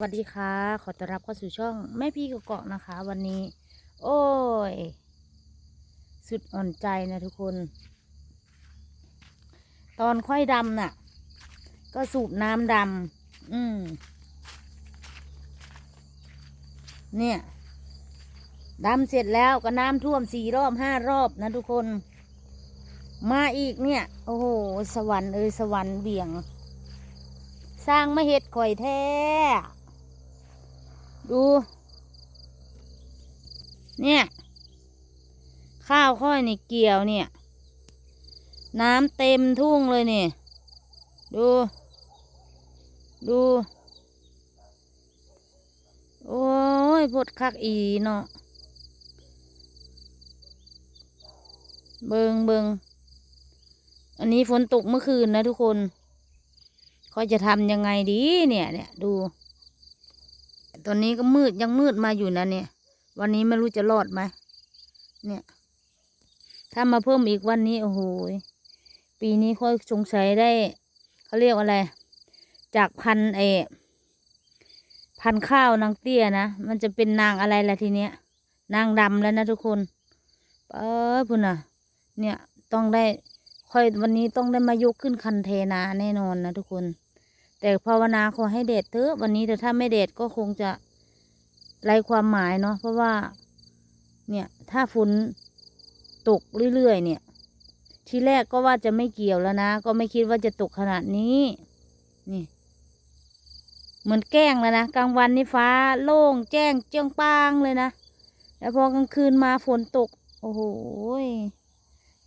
สวัสดีค่ะ ขอต้อนรับเข้าสู่ช่องแม่พี่กเกาะนะคะ วันนี้ โอ้ย สุดอ่อนใจนะทุกคน ตอนค่อยดำน่ะ ก็สูบน้ำดำอืมเนี่ยดำเสร็จแล้วก็น้ำท่วมสี่รอบห้ารอบนะทุกคน มาอีกเนี่ย โอ้โห สวรรค์เอ้ยสวรรค์เบี่ยง สร้างมาเห็ดข่อยแท้ ดู เนี่ย ข้าวค่อยนี่เกี่ยวเนี่ย น้ำเต็มทุ่งเลยเนี่ย ดู ดู โอ้ยพดคักอีเนาะเบิงเบิงอันนี้ฝนตกเมื่อคืนนะทุกคนเขาจะทำยังไงดีเนี่ยเนี่ยดู ตอนนี้ก็มืดยังมืดมาอยู่นะเนี่ย วันนี้ไม่รู้จะรอดไหมเนี่ย ถ้ามาเพิ่มอีกวันนี้โอ้โหปีนี้ค่อยสงสัยได้เขาเรียกอะไร จากพันเอพันข้าวนางเตี้ยนะ มันจะเป็นนางอะไรล่ะทีเนี้ย นางดำแล้วนะทุกคนเออพุ่นน่ะ เนี่ยต้องได้ค่อยวันนี้ต้องได้มายกขึ้นคันเทนาแน่นอนนะทุกคน แต่ภาวนาขอให้เด็ดเถอะวันนี้แต่ถ้าไม่เด็ดก็คงจะไรความหมายเนาะเพราะว่า เนี่ย ถ้าฝนตกเรื่อยๆเนี่ย ทีแรกก็ว่าจะไม่เกี่ยวแล้วนะ ก็ไม่คิดว่าจะตกขนาดนี้ นี่ เหมือนแกล้งแล้วนะกลางวันนี่ฟ้า โล่งแจ้งเจียงปางเลยนะแล้วพอกลางคืนมาฝนตก โอ้โห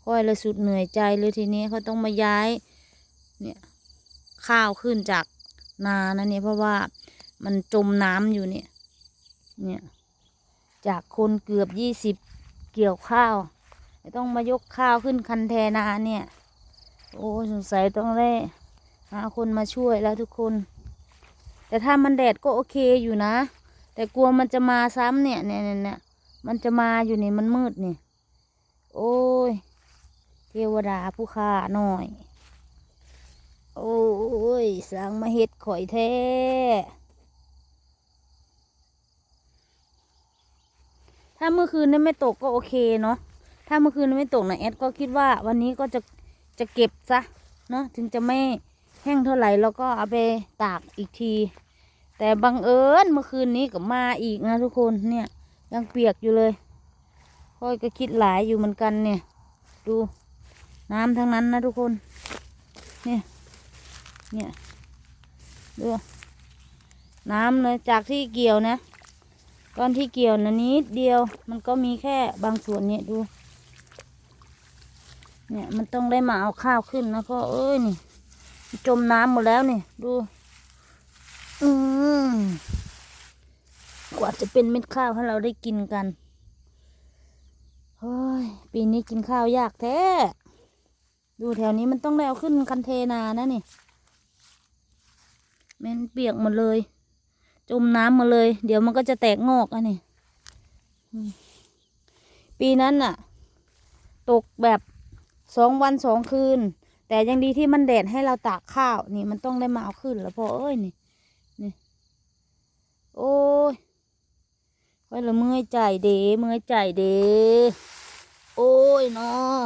ค่อยเลยสุดเหนื่อยใจเลยทีนี้เขาต้องมาย้าย เนี่ย ข้าวขึ้นจากนานะเนี่ยเพราะว่ามันจมน้ำอยู่เนี่ย เนี่ยจากคนเกือบยี่สิบเกี่ยวข้าว ต้องมายกข้าวขึ้นคันแทนาเนี่ย โอ้สงสัยต้องได้หาคนมาช่วยแล้วทุกคน แต่ถ้ามันแดดก็โอเคอยู่นะ แต่กลัวมันจะมาซ้ำเนี่ยเนี่ยเนี่ยเนี่ยมันจะมาอยู่นี่มันมืดนี่ โอ้ย เทวดาผู้ฆ่าหน่อย โอ้ยสร้างมาเห็ดข่อยแท้ถ้าเมื่อคืนนี้ไม่ตกก็โอเคเนาะถ้าเมื่อคืนนี้ไม่ตกนะแอดก็คิดว่าวันนี้ก็จะจะเก็บซะเนาะถึงจะไม่แห้งเท่าไหร่แล้วก็เอาไปตากอีกที แต่บังเอิญเมื่อคืนนี้ก็มาอีกนะทุกคนเนี่ยยังเปียกอยู่เลยค่อยก็คิดหลายอยู่เหมือนกันเนี่ย ดูน้ำทั้งนั้นนะทุกคน เนี่ย เนี่ยดูน้ำเลยจากที่เกี่ยวนะตอนที่เกี่ยวนะนิดเดียว มันก็มีแค่บางส่วนเนี่ยดู เนี่ยมันต้องได้มาเอาข้าวขึ้นนะก็เอ้ยนี่ จมน้ำหมดแล้วนี่ดูอืมกว่าจะเป็นเม็ดข้าวให้เราได้กินกันเฮ้ยปีนี้กินข้าวยากแท้ ดูแถวนี้มันต้องได้เอาขึ้นคันเทนานะนี่ มันเปียกหมดเลย จมน้ำมดเลย เดี๋ยวมันก็จะแตกงอกอะนี่อืมปีนั้นน่ะ ตกแบบสองวันสองคืน แต่ยังดีที่มันแดดให้เราตากข้าว นี่มันต้องได้มาเอาขึ้นแล้วพอเอ้ยนี่นี่โอ้ยไว้ละเมื่อยใจเดเมื่อยใจเดโอ้ยเนาะ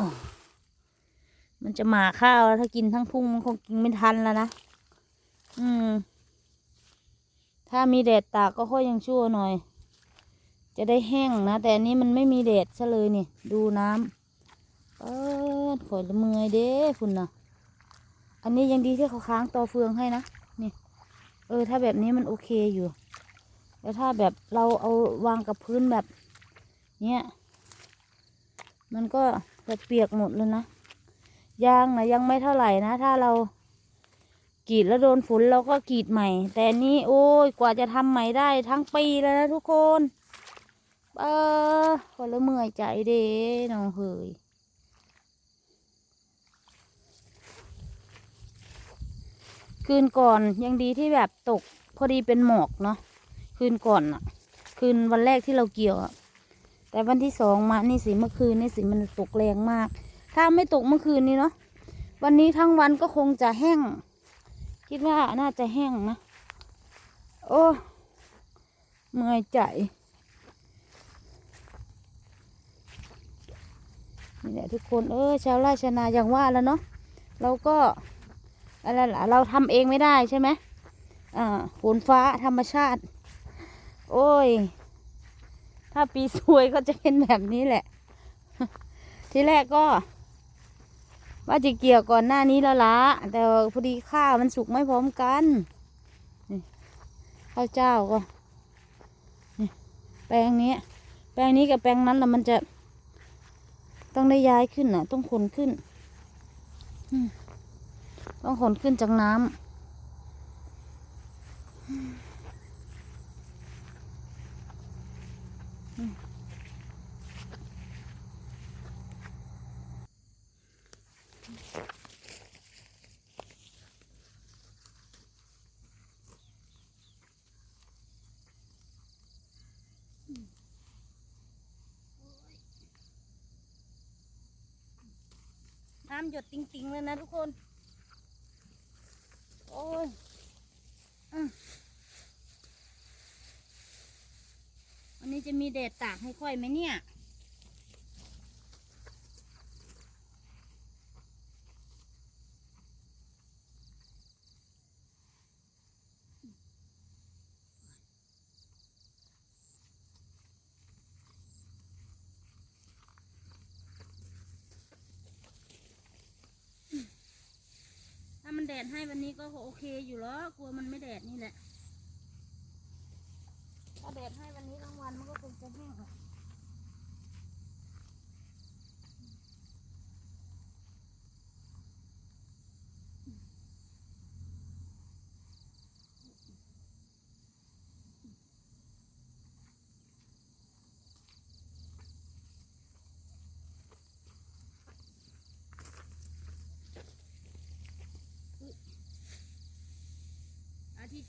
มันจะหมาข้าวแล้วถ้ากินทั้งทุ่งมันคงกินไม่ทันแล้วนะ อืม ถ้ามีแดดตากก็ค่อยยังชั่วหน่อย จะได้แห้งนะ แต่อันนี้มันไม่มีแดดซะเลยนี่ ดูน้ำเออขอยละเมอยเด้คุณนะอันนี้ยังดีที่เขาค้างต่อเฟืองให้นะ นี่ เออ ถ้าแบบนี้มันโอเคอยู่แล้วถ้าแบบเราเอาวางกับพื้นแบบ เนี้ย มันก็จะเปียกหมดเลยนะยางนะยังไม่เท่าไหร่นะ ถ้าเรา กรีดแล้วโดนฝนเราก็กรีดใหม่ แต่นี้โอ้ยกว่าจะทำใหม่ได้ทั้งปีแล้วนะทุกคนเออคนละเมื่อยใจเด้น้องเฮยคืนก่อนยังดีที่แบบตกพอดีเป็นหมอกเนาะคืนก่อนอะคืนวันแรกที่เราเกี่ยวอะแต่วันที่สองมานี่สิเมื่อคืนนี่สิมันตกแรงมาก ถ้าไม่ตกเมื่อคืนนี้เนาะวันนี้ทั้งวันก็คงจะแห้ง คิดว่าน่าจะแห้งนะ โอ้เมื่อยใจนี่แหละทุกคนเออชาวไร่ชนาอย่างว่าแล้วเนาะเราก็อะไรล่ะเราทำเองไม่ได้ใช่ไหมอ่าฝนฟ้าธรรมชาติ โอ้ย ถ้าปีซวยก็จะเป็นแบบนี้แหละ ทีแรกก็ ว่าจะเกี่ยวก่อนหน้านี้แล้วละแต่พอดีข้าวมันสุกไม่พร้อมกันข้าวเจ้าก็แปลงนี้ แปลงนี้กับแปลงนั้นแล้วมันจะ ต้องได้ย้ายขึ้นน่ะต้องขนขึ้นต้องขนขึ้นจากน้ำำหยดจริงๆเลยนะทุกคน โอ้ยอวันนี้จะมีแดดตากให้ค่อยไหมเนี่ย แดดให้วันนี้ก็โอเคอยู่แล้วกลัวมันไม่แดดนี่แหละ ถ้าแดดให้วันนี้ทั้งวันมันก็คงจะแห้งอะ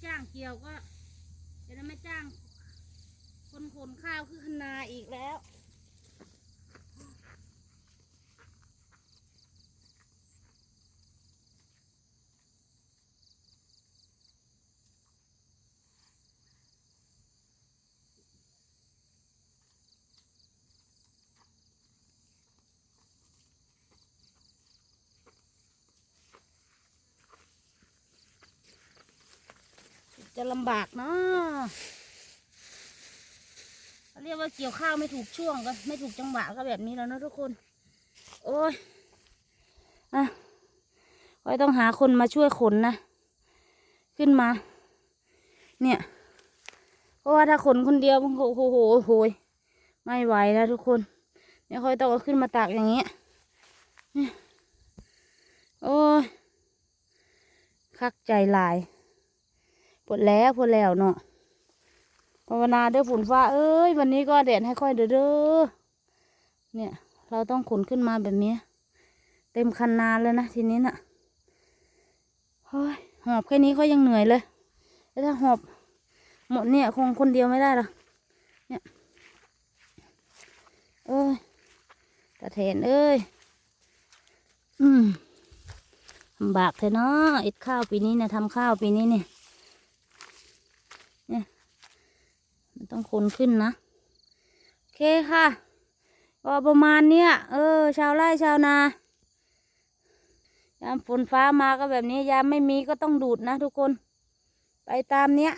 จ้างเกี่ยวก็ จะได้ไม่จ้าง คนขนข้าวคือคนาอีกแล้ว จะลำบากเนาะเรียกว่าเกี่ยวข้าวไม่ถูกช่วงก็ไม่ถูกจังหวะก็แบบนี้แล้วนะทุกคน โอ้ยอะไว้ต้องหาคนมาช่วยขนนะ ขึ้นมา เนี่ย เพราะว่าถ้าขนคนเดียวมันโอ้โหโหโหยไม่ไหวแล้วทุกคนเนี่ยค่อยต้องเอาขึ้นมาตากอย่างเงี้ยโอ้ยคักใจลาย ปวดแล้วปวดแล้วเนาะภาวนาเด้อฝนฟ้า เอ้ย วันนี้ก็แดดให้ค่อยเด้อเด้อเนี่ย เราต้องขนขึ้นมาแบบนี้ เต็มคันนาเลยนะทีนี้น่ะเฮ้ยหอบแค่นี้ก็ยังเหนื่อยเลยแล้วถ้าหอบหมดเนี่ยคงคนเดียวไม่ได้หรอกเนี่ยเอ้ยตะเทนเอ้ย อืมลำบากเถอะเนาะอิดข้าวปีนี้เนี่ยทำข้าวปีนี้เนี่ย มัน ต้องคนขึ้นนะ โอเคค่ะ ก็ประมาณเนี้ย เออ ชาวไร่ชาวนายามฝนฟ้ามาก็แบบนี้ ยามไม่มีก็ต้องดูดนะทุกคน ไปตามเนี้ย